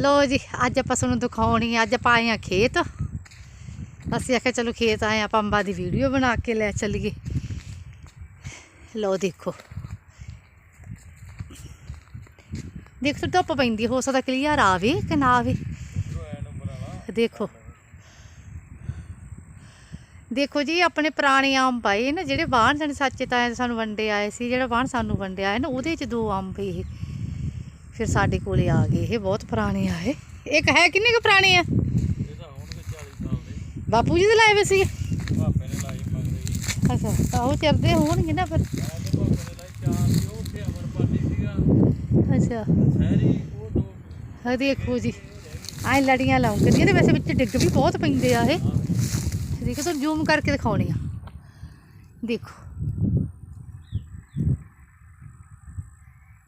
ਲੋ ਜੀ, ਅੱਜ ਆਪਾਂ ਤੁਹਾਨੂੰ ਦਿਖਾਉਣੀ ਅੱਜ ਆਪਾਂ ਆਏ ਆ ਖੇਤ। ਅਸੀਂ ਆਖਿਆ, ਚਲੋ ਖੇਤ ਆਏ ਆ, ਆਪਾਂ ਅੰਬਾਂ ਦੀ ਵੀਡੀਓ ਬਣਾ ਕੇ ਲੈ ਚੱਲੀਏ। ਲੋ ਦੇਖੋ। ਦੇਖ ਤਾਂ ਧੁੱਪ ਪੈਂਦੀ, ਹੋ ਸਕਦਾ ਕਲੀਅਰ ਆਵੇ ਕਿ ਨਾ ਆਵੇ। ਦੇਖੋ। ਦੇਖੋ ਜੀ, ਆਪਣੇ ਪੁਰਾਣੇ ਅੰਬ ਆਏ ਨਾ, ਜਿਹੜੇ ਬਾਣ ਸਾਡੇ ਸੱਚੇ ਤਾਂ ਸਾਨੂੰ ਵੰਡੇ ਆਏ ਸੀ, ਜਿਹੜਾ ਬਾਣ ਸਾਨੂੰ ਵੰਡਿਆ ਆਇਆ ਨਾ, ਉਹਦੇ ਚ ਦੋ ਅੰਬ ਇਹ। ਫਿਰ ਸਾਡੇ ਕੋਲੇ ਆ ਗਏ ਇਹ ਬਹੁਤ ਪੁਰਾਣੇ ਆ ਇਹ। ਇੱਕ ਹੈ ਕਿੰਨੇ ਕੁ ਪੁਰਾਣੇ ਆ? ਇਹਦਾ ਹੋਣਗੇ 40 ਸਾਲ ਦੇ। ਬਾਪੂ ਜੀ ਦੇ ਲਾਏ ਵੇ ਸੀਗੇ? ਭਾਪੇ ਨੇ ਲਾਈ ਮਗਰੇ ਅੱਛਾ ਤਾਂ ਉਹ ਚਿਰਦੇ ਹੋਣਗੇ ਨਾ ਫਿਰ। ਤੇ ਸੀ ਅੱਛਾ। ਹਾਂ ਦੇਖੋ ਜੀ ਐ ਲੜੀਆਂ ਲਾਉਂਗੇ ਇਹਦੇ ਵੈਸੇ ਵਿੱਚ ਡਿੱਗ ਵੀ ਬਹੁਤ ਪੈਂਦੇ ਆ ਇਹ। ਦੇਖੋ ਤੁਹਾਨੂੰ ਜ਼ੂਮ ਕਰਕੇ ਦਿਖਾਉਣੀ ਆ। ਦੇਖੋ।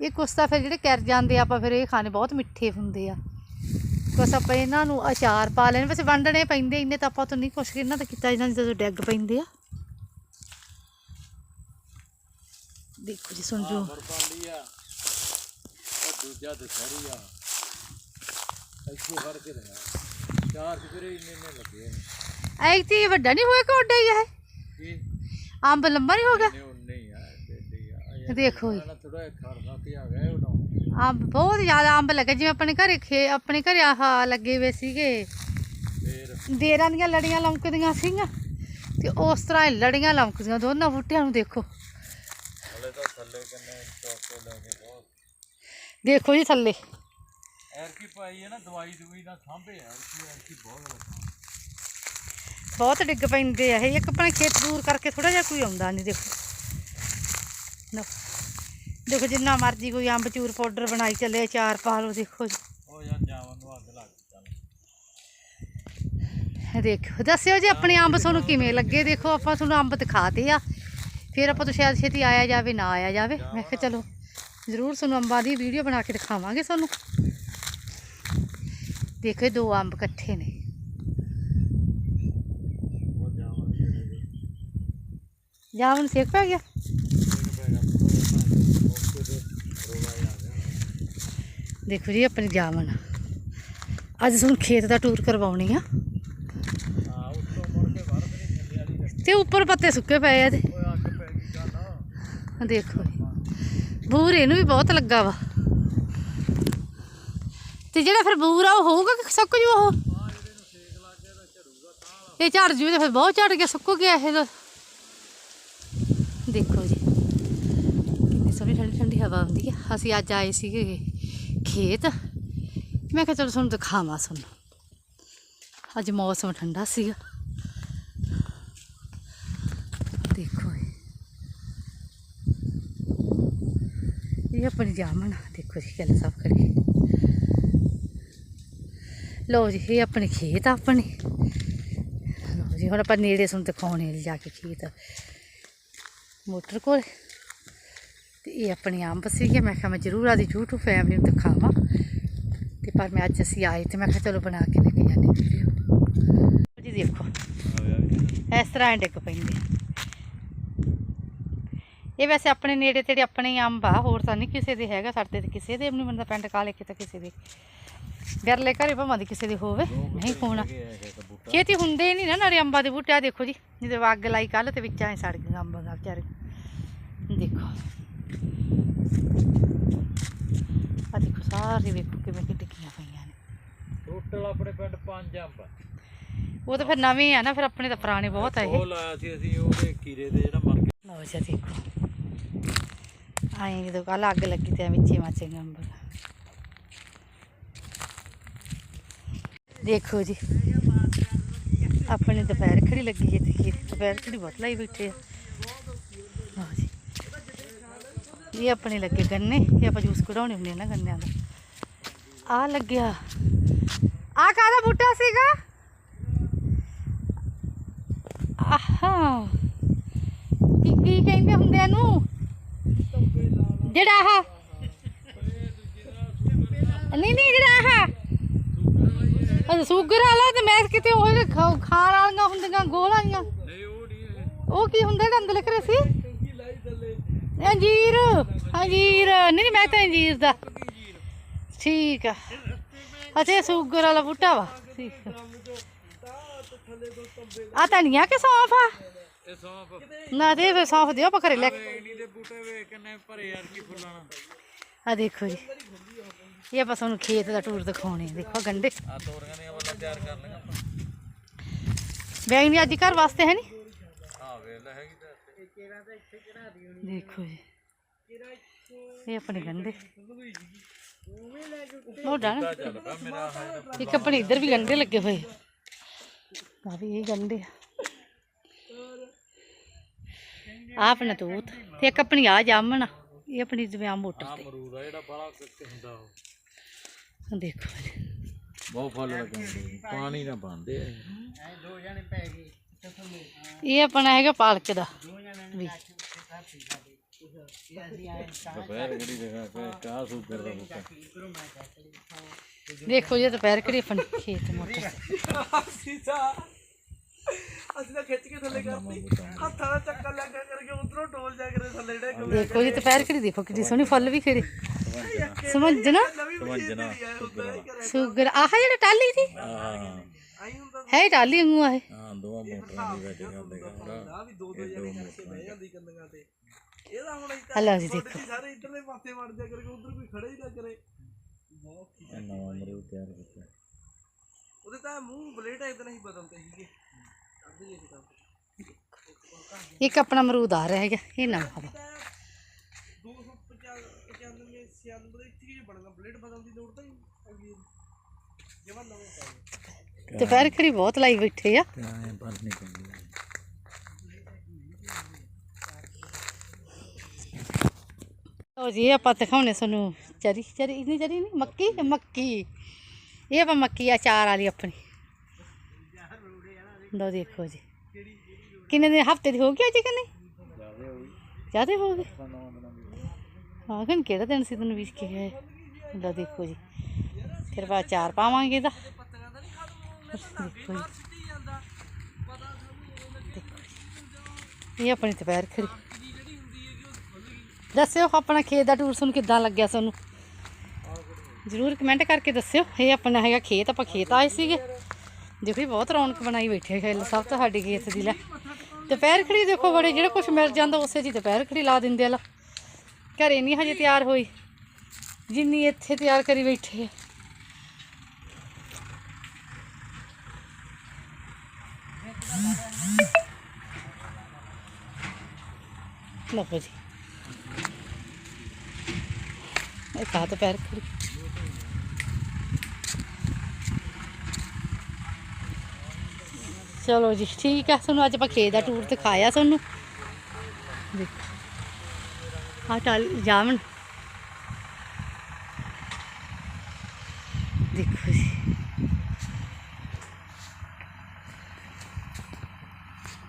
ਇਹ ਕੁਛ ਤਾਂ ਫਿਰ ਜਿਹੜੇ ਕਰ ਜਾਂਦੇ ਆਪਾਂ ਫਿਰ ਇਹ ਖਾਣੇ ਬਹੁਤ ਮਿੱਠੇ ਹੁੰਦੇ ਆ। ਕੁਛ ਆਪਾਂ ਇਹਨਾਂ ਨੂੰ ਅਚਾਰ ਪਾ ਲੈਣ। ਵੈਸੇ ਵੰਡਣੇ ਪੈਂਦੇ ਇੰਨੇ ਤਾਂ ਆਪਾਂ ਤੋਂ ਨਹੀਂ ਕੁਛ ਇਹਨਾਂ ਦਾ ਕੀਤਾ ਇਹਨਾਂ ਜਦੋਂ ਡਿੱਗ ਪੈਂਦੇ ਆ। ਦੇਖੋ ਜੀ ਸੁਣ ਜੋ। ਦੂਜਾ ਦਸ਼ਹਰੀ ਆ। ਇੱਥੋਂ ਫੜ ਕੇ ਲਿਆ ਚਾਰ ਕਿਰੇ ਇੰਨੇ ਇੰਨੇ ਲੱਗੇ ਨੇ ਐ ਤੇ ਵੱਡਾ ਨਹੀਂ ਹੋਇਆ ਕਿ ਵੱਡਾ ਹੀ ਇਹ? ਅੰਬ ਲੰਬਾ ਨਹੀਂ ਹੋ ਗਿਆ? ਨੇ ਹੀ ਦੇਖੋ ਜੀ। ਅੰਬ ਬਹੁਤ ਜ਼ਿਆਦਾ ਅੰਬ ਲੱਗੇ ਜਿਵੇਂ ਆਪਣੇ ਘਰੇ ਖੇ ਆਪਣੇ ਘਰੇ ਆਹ ਲੱਗੇ ਹੋਏ ਸੀਗੇ। ਦੇਰਾਂ ਦੀਆਂ ਲੜੀਆਂ ਲਮਕਦੀਆਂ ਸੀਗੀਆਂ ਤੇ ਉਸ ਤਰ੍ਹਾਂ ਹੀ ਲੜੀਆਂ ਲਮਕਦੀਆਂ ਦੋਨਾਂ ਬੂਟਿਆਂ ਨੂੰ ਦੇਖੋ। ਦੇਖੋ ਜੀ ਥੱਲੇ। ਪਾਈ ਹੈ ਨਾ ਦਵਾਈ ਦਵਾਈ ਦਾ ਬਹੁਤ ਬਹੁਤ ਡਿੱਗ ਪੈਂਦੇ ਆ ਇਹ ਇੱਕ ਆਪਣੇ ਖੇਤ ਦੂਰ ਕਰਕੇ ਥੋੜਾ ਜਿਹਾ ਕੋਈ ਆਉਂਦਾ ਨਹੀਂ ਦੇਖੋ। ਦੇਖੋ ਜਿੰਨਾ ਮਰਜ਼ੀ ਕੋਈ ਅੰਬ ਚੂਰ ਪਾਊਡਰ ਬਣਾਈ ਚੱਲੇ ਚਾਰ ਪਾ ਲਓ ਦੇਖੋ। ਜੀ ਉਹ ਯਾਰ ਜਾਵਨ ਨੂੰ ਅੱਗ ਲੱਗ ਚੱਲ। ਇਹ ਦੇਖੋ ਦੱਸਿਓ ਜੀ ਆਪਣੇ ਅੰਬ ਤੁਹਾਨੂੰ ਕਿਵੇਂ ਲੱਗੇ। ਦੇਖੋ ਆਪਾਂ ਤੁਹਾਨੂੰ ਅੰਬ ਦਿਖਾਤੇ ਆ। ਫਿਰ ਆਪਾਂ ਤੋਂ ਸ਼ਾਇਦ ਛੇਤੀ ਆਇਆ ਜਾਵੇ ਨਾ ਆਇਆ ਜਾਵੇ। ਮੈਂ ਕਿਹਾ ਚਲੋ ਜ਼ਰੂਰ ਤੁਹਾਨੂੰ ਅੰਬਾਂ ਦੀ ਵੀਡੀਓ ਬਣਾ ਕੇ ਦਿਖਾਵਾਂਗੇ ਤੁਹਾਨੂੰ। ਦੇਖੋ ਦੋ ਅੰਬ ਇਕੱਠੇ ਨੇ। ਜਾਵਨ ਸੇਕ ਪੈ ਗਿਆ? ਦੇਖੋ ਜੀ, ਆਪਣੀ ਜਾਵਨ ਅੱਜ ਤੁਹਾਨੂੰ ਖੇਤ ਦਾ ਟੂਰ ਕਰਵਾਉਣੀ ਆ। ਤੇ ਉੱਪਰ ਪੱਤੇ ਸੁੱਕੇ ਪਏ ਆ ਤੇ ਦੇਖੋ ਜੀ। ਬੂਰ ਇਹਨੂੰ ਵੀ ਬਹੁਤ ਲੱਗਾ ਵਾ। ਤੇ ਜਿਹੜਾ ਫਿਰ ਬੂਰ ਆ, ਉਹ ਹੋਊਗਾ ਸੁੱਕ ਜੂ ਉਹ? ਇਹ ਝੜ ਜੂ ਤੇ ਫਿਰ ਬਹੁਤ ਝੜ ਗਿਆ, ਸੁੱਕ ਗਿਆ ਇਹ ਦੇਖੋ ਜੀ, ਕਿੰਨੀ ਸੋਹਣੀ ਠੰਡੀ ਠੰਡੀ ਹਵਾ ਆਉਂਦੀ ਆ। ਅਸੀਂ ਅੱਜ ਆਏ ਸੀਗੇ। ਖੇਤ। ਮੈਂ ਕਿਹਾ ਚਲੋ ਤੁਹਾਨੂੰ ਦਿਖਾਵਾਂ ਸੁਣ ਅੱਜ ਮੌਸਮ ਠੰਡਾ ਸੀਗਾ। ਦੇਖੋ ਇਹ। ਇਹ ਆਪਣੀ ਜਾਮਣ ਦੇਖੋ ਜੀ ਗੱਲ ਸਭ ਕਰੀ। ਲੋ ਜੀ, ਇਹ ਆਪਣੇ ਖੇਤ ਆਪਣੇ। ਲੋ ਜੀ, ਹੁਣ ਆਪਾਂ ਨੇੜੇ ਸੁਣ ਦਿਖਾਉਣੇ ਜਾ ਕੇ ਖੇਤ। ਮੋਟਰ ਕੋਲ। ਇਹ ਆਪਣੇ ਅੰਬ ਸੀਗੇ। ਮੈਂ ਕਿਹਾ ਮੈਂ ਜ਼ਰੂਰ ਆਦੀ YouTube ਫੈਮਿਲੀ ਨੂੰ ਦਿਖਾਵਾਂ। ਤੇ ਪਰ ਮੈਂ ਅੱਜ ਅਸੀਂ ਆਏ ਤੇ ਮੈਂ ਕਿਹਾ ਚਲੋ ਬਣਾ ਕੇ ਲੈ ਕੇ ਜਾਂਦੇ ਵੀਡੀਓ ਜੀ ਦੇਖੋ, ਇਸ ਤਰ੍ਹਾਂ ਹੀ ਡਿੱਗ ਪੈਂਦੇ ਇਹ ਵੈਸੇ ਆਪਣੇ ਨੇੜੇ ਤੇੜੇ ਆਪਣੇ ਹੀ ਅੰਬ ਆ, ਹੋਰ ਤਾਂ ਨਹੀਂ ਕਿਸੇ ਦੇ ਹੈਗਾ। ਸਾਡੇ ਤੇ ਕਿਸੇ ਦੇ ਵੀ ਨਹੀਂ ਬੰਦਾ ਪਿੰਡ ਕਾਲੇ ਕਿਤੇ ਕਿਸੇ ਦੇ। ਗਰਲੇ ਘਰੇ ਭਾਵੇਂ ਦੀ ਕਿਸੇ ਦੇ ਹੋਵੇ। ਨਹੀਂ, ਹੋਣਾ ਖੇਤੀ ਹੁੰਦੇ ਹੀ ਨਹੀਂ ਨਾ ਨਾਲੇ ਅੰਬਾਂ ਦੇ ਬੂਟੇ। ਆ ਦੇਖੋ ਜੀ ਜਦੋਂ ਅੱਗ ਲਾਈ ਕੱਲ ਤੇ ਵਿੱਚ ਐ ਸੜ ਗਏ ਅੰਬਾਂ ਦਾ ਵਿਚਾਰੇ। ਦੇਖੋ ਆ ਦੇਖੋ ਸਾਰੇ ਵੇਖੋ ਕਿਵੇਂ ਕਿ ਟਿੱਕੀਆਂ ਪਈਆਂ ਨੇ। ਟੋਟਲ ਆਪਣੇ ਪਿੰਡ ਪੰਜ ਅੰਬ। ਉਹ ਤਾਂ ਫਿਰ ਨਵੇਂ ਆ ਨਾ ਫਿਰ ਆਪਣੇ ਤਾਂ ਪੁਰਾਣੇ ਬਹੁਤ ਆ ਇਹ। ਉਹ ਲਾਇਆ ਸੀ ਅਸੀਂ ਉਹਦੇ ਕੀਰੇ ਦੇ ਜਿਹੜਾ ਮਰ ਗਿਆ। ਲਓ ਜੀ ਦੇਖੋ ਆਏ ਜਦੋਂ ਕੱਲ ਅੱਗ ਲੱਗੀ ਤੇ ਵਿੱਚੇ ਮਾਚੇ ਨੰਬਰ ਦੇਖੋ ਜੀ ਆਪਣੇ ਦੁਪਹਿਰ ਖੜੀ ਲੱਗੀ ਹੈ ਤੇ ਦੁਪਹਿਰ ਖੜੀ ਬਹੁਤ ਲਾਈ ਬੈਠੇ ਆ। ਲਓ ਜੀ। ਇਹ ਆਪਣੇ ਲੱਗੇ ਗੰਨੇ ਇਹ ਆਪਾਂ ਜੂਸ ਕਢਾਉਣੇ ਹੁੰਦੇ ਆ ਨਾ ਗੰਨਿਆਂ ਦਾ। ਆ ਲੱਗਿਆ। ਆ ਕਾਹਦਾ ਬੂਟਾ ਸੀਗਾ? ਆਹਾ। ਕੀ ਕੀ ਕਹਿੰਦੇ ਹੁੰਦੇ ਆ ਨੂੰ ਜਿਹੜਾ ਆਹ। ਨਹੀਂ ਨਹੀਂ ਜਿਹੜਾ ਆਹ। ਸ਼ੂਗਰ ਵਾਲਾ ਤੇ ਮੈਂ ਕਿਤੇ ਉਹ ਖਾਣ ਵਾਲੀਆਂ ਹੁੰਦੀਆਂ ਗੋਲ ਵਾਲੀਆਂ। ਉਹ ਕੀ ਹੁੰਦਾ ਜਿਹੜਾ ਅੰਦਰ ਲਿਖ ਰਹੇ ਸੀ ਅੰਜੀਰ ਅੰਜੀਰ। ਨਹੀਂ, ਮੈਂ ਤਾਂ ਅੰਜੀਰ ਦਾ। ਠੀਕ ਆ ਅੱਛਾ ਇਹ ਸ਼ੂਗਰ ਵਾਲਾ ਬੂਟਾ ਵਾ ਠੀਕ ਆ ਧਨੀਆ ਕਿ ਸੌਂਫ ਆ ਇਹ ਸੌਂਫ ਨਾ ਦੇ ਫੇ ਸੌਂਫ ਦਿਓ ਪਕੜੇ ਲੈ ਕੇ। ਇਹਨੀ ਦੇ ਬੂਟੇ ਵੇ ਕਿੰਨੇ ਭਰੇ ਯਾਰ ਕੀ ਫੁੱਲਾਣਾ ਆ ਦੇਖੋ ਜੀ ਇਹ ਆਪਾਂ ਤੁਹਾਨੂੰ ਖੇਤ ਦਾ ਟੂਰ ਦਿਖਾਉਣੇ ਆ। ਦੇਖੋ ਗੰਡੇ ਆ ਤੋਰੀਆਂ ਦੀਆਂ ਵੱਲਾਂ ਤਿਆਰ ਕਰ ਲਈਆਂ ਬੈਂਗਣੀ ਅੱਜ ਘਰ ਵਾਸਤੇ ਹੈ ਨਹੀਂ ਆ ਵੇਲ ਹੈਗੀ ਤੇ ਦੇਖੋ ਜੀ ਇਹ ਆਪਣੇ ਗੰਡੇ ਪਾ ਮੇਰਾ ਹੈ ਇੱਕ ਆਪਣੇ ਇੱਧਰ ਵੀ ਗੰਡੇ ਲੱਗੇ ਹੋਏ। ਆ ਵੀ ਇਹ ਗੰਡੇ ਆ। ਆਪਣਾ ਤੂਤ ਤੇ ਇੱਕ ਆਪਣੀ ਆ ਜਾਮਣ। ਇਹ ਆਪਣੀ ਜਿਵੇਂ ਆ ਮੋਟਰ ਆ ਮਰੂਦ ਆ ਜਿਹੜਾ ਬੜਾ ਕੱਕੇ ਹੁੰਦਾ ਉਹ। ਤੇ ਦੇਖੋ ਬਹੁਤ ਫਲ ਲੱਗੇ ਹੁੰਦੇ ਪਾਣੀ ਨਾ ਪਾਉਂਦੇ ਇਹ ਆਪਣਾ ਹੈਗਾ ਪਾਲਕ ਦਾ। ਵੀ। ਦੁਪਹਿਰ ਕਿਹੜੀ ਜਗ੍ਹਾ ਤੇ ਦੇਖੋ ਜੀ ਦੁਪਹਿਰ ਕਿਹੜੀ ਆਪਣੀ ਖੇਤ ਮੋਟਰ ਤੇ। ਅਸੀਂ ਤਾਂ ਖਿੱਚ ਕੇ ਥੱਲੇ ਕਰਤੀ। ਹੱਥਾਂ ਦਾ ਚੱਕਰ ਲੱਗਾ ਕਰਕੇ ਉਧਰੋਂ ਟੋਲ ਜਾ ਕੇ ਥੱਲੇ ਡੇ ਦੇਖੋ ਜੀ ਦੁਪਹਿਰ ਕਿਹੜੀ ਦੇਖੋ ਕਿੰਨੀ ਸੋਹਣੀ ਫੁੱਲ ਵੀ ਖਿੜੇ। ਸਮਝਣਾ ਸਮਝਣਾ ਸ਼ੂਗਰ। ਆਹ ਜਿਹੜਾ ਟਾਲੀ ਦੀ ਹਾਂ ਹੈ ਹੀ। ਟਾਲੀ ਵਾਂਗੂ ਆ ਇਹ। ਹਾਂ ਦੋਵਾਂ ਮੋਟਰਾਂ ਦੀ ਵਿੱਚ ਗੱਲ ਹੈਗਾ ਆ ਵੀ ਦੋ ਦੋ ਜਣੇ ਕਰਕੇ ਬਹਿ ਜਾਂਦੀ ਕੰਦੀਆਂ ਤੇ ਇਹਦਾ ਹੁਣ ਅਸੀਂ ਹਲੋ ਜੀ ਤਾਂ ਦੇਖੋ। ਸਾਰੇ ਇੱਧਰਲੇ ਪਾਸੇ ਵੜ ਜਾ ਕਰਕੇ ਉਧਰ ਕੋਈ ਖੜਾ ਹੀ ਨਾ ਕਰੇ। ਇਹ ਨਵਾਂ ਅਮਰੂਦ ਤਿਆਰ ਕੀਤਾ। ਉਹਦੇ ਤਾਂ ਮੂੰਹ ਬਲੇਡ ਇਦਾਂ ਹੀ ਬਦਲਦੇ ਸੀਗੇ। ਅੱਧੇ ਜੇ ਕਿਤਾਬ ਇੱਕ ਆਪਣਾ ਅਮਰੂਦ ਆ ਰਿਹਾ ਹੈਗਾ ਇਹ ਨਾ ਹਵਾ 295 95 96 ਦੇ ਇੱਥੇ ਹੀ ਬਣਦਾ ਬਲੇਡ ਬਦਲਣ ਦੀ ਲੋੜ ਤਾਂ ਹੀ ਹੈਗੀ ਜਮਾ ਨਵੇਂ ਪਾਏ ਦੁਪਹਿਰ ਕਿਹੜੀ ਬਹੁਤ ਲਾਈ ਬੈਠੇ ਆ ਤੇ ਐ ਬਲ ਨਹੀਂ ਪੈਂਦੀ ਲਓ ਜੀ ਇਹ ਆਪਾਂ ਦਿਖਾਉਣੇ ਤੁਹਾਨੂੰ ਚਰੀ ਚਰੀ ਨਹੀਂ ਚਰੀ ਨਹੀਂ ਮੱਕੀ ਮੱਕੀ ਇਹ ਆਪਾਂ ਮੱਕੀ ਆ ਚਾਰ ਵਾਲੀ ਆਪਣੀ ਲਓ ਦੇਖੋ ਜੀ ਕਿੰਨੇ ਦਿਨ ਹਫ਼ਤੇ ਦੀ ਹੋ ਗਈ ਅੱਜ ਕਿ ਨਹੀਂ ਜਿਆਦੇ ਹੋਈ ਜ਼ਿਆਦਾ ਹੋ ਗਏ ਤਾਂ ਨਵਾਂ ਦਿਨਾਂ ਦੀ ਹਾਂ ਕਿ ਕਿਹੜਾ ਦੱਸਿਓ ਆਪਣਾ ਖੇਤ ਦਾ ਟੂਰ ਤੁਹਾਨੂੰ ਕਿੱਦਾਂ ਲੱਗਿਆ ਤੁਹਾਨੂੰ ਜ਼ਰੂਰ ਕਮੈਂਟ ਕਰਕੇ ਦੱਸਿਓ। ਇਹ ਆਪਣਾ ਹੈਗਾ ਖੇਤ, ਆਪਾਂ ਖੇਤ ਆਏ ਸੀਗੇ। ਦੇਖੋ ਜੀ, ਬਹੁਤ ਰੌਣਕ ਬਣਾਈ ਬੈਠੇ ਖੇਲ, ਸਭ ਤੋਂ ਸਾਡੀ ਖੇਤ ਦੀ ਲੈ। ਦੁਪਹਿਰ ਖੜੀ ਦੇਖੋ ਬੜੇ, ਜਿਹੜਾ ਕੁਝ ਮਿਲ ਜਾਂਦਾ ਉਸੇ ਦੀ ਦੁਪਹਿਰ ਖੜੀ ਲਾ ਦਿੰਦੇ ਲਾ। ਘਰੇ ਨਹੀਂ ਹਜੇ ਤਿਆਰ ਹੋਈ, ਜਿੰਨੀ ਇੱਥੇ ਤਿਆਰ ਕਰੀ ਬੈਠੇ ਆ। ਲਓ ਜੀ। ਇਹ ਤੋਂ ਪੈਰ ਖੜੀ ਚਲੋ ਜੀ, ਠੀਕ ਆ, ਤੁਹਾਨੂੰ ਅੱਜ ਆਪਾਂ ਖੇਤ ਦਾ ਟੂਰ ਦਿਖਾਇਆ ਤੁਹਾਨੂੰ। ਦੇਖੋ। ਆ ਟਾਲ ਜਾਵਣ